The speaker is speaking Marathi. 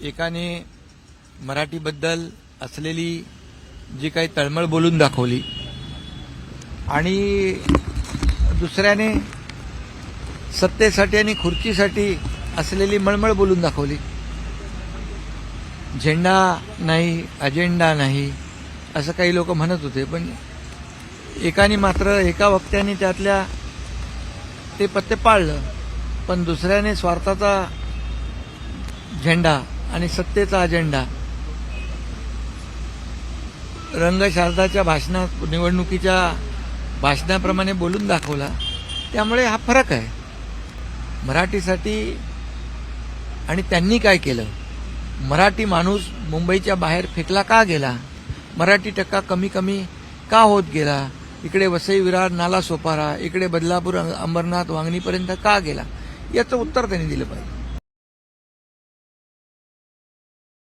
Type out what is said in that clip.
एकाने मराठीबद्दल असलेली जी काही तळमळ बोलून दाखवली आणि दुसऱ्याने सत्तेसाठी आणि खुर्चीसाठी असलेली मळमळ बोलून दाखवली. झेंडा नाही अजेंडा नाही असं काही लोक म्हणत होते पण एकाने मात्र एका वक्त्याने त्यातल्या ते पत्ते पाळलं पण दुसऱ्याने स्वार्थाचा झेंडा आणि सत्तेचा अजेंडा. रंगशारदाच्या भाषणात निवडणुकीच्या भाषणाप्रमाणे बोलून दाखवला. त्यामुळे हा फरक आहे. मराठीसाठी आणि त्यांनी काय केलं? मराठी माणूस मुंबईच्या बाहेर फेकला का गेला? मराठी टक्का कमी कमी का होत गेला? इकडे वसई विरार नाला सोपारा इकडे बदलापूर अंबरनाथ वांगणीपर्यंत का गेला? याचं उत्तर त्यांनी दिलं पाहिजे.